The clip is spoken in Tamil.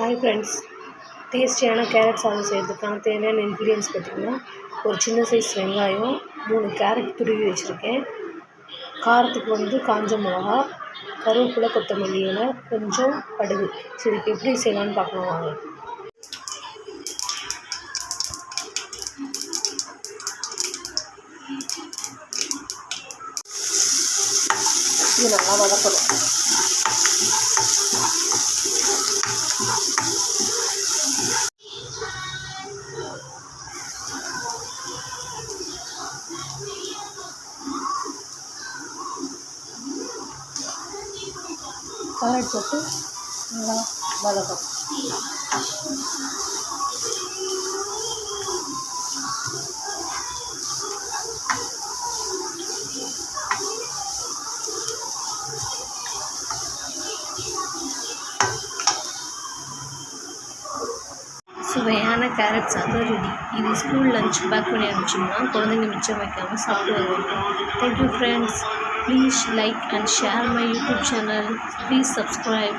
ஹாய் ஃப்ரெண்ட்ஸ் டேஸ்டியான கேரட் சாதம் செய்கிறதுக்கான தேவையான இன்க்ரீடியன்ஸ் பார்த்திங்கன்னா ஒரு சின்ன சைஸ் வெங்காயம் மூணு கேரட் துருவி வச்சுருக்கேன். காரத்துக்கு வந்து காஞ்ச மிளகா கருவேப்பிலை கொத்தமல்லி இலை கொஞ்சம் கடுகு. சரி இதுக்கு எப்படி செய்யலான்னு பார்க்கலாம் வாங்க. இது நல்லா வதக்கணும். கேரட் போட்டு நல்லா வளரும் சுவையான கேரட் சாதம் ரெடி இது ஸ்கூல் லஞ்ச் பேக் பண்ணி அனுப்பிச்சோம்னா குழந்தைங்க மிச்சம் வைக்காமல் சாப்பிட்டு வருவாங்க. Thank you friends Please like and share my YouTube channel. Please subscribe.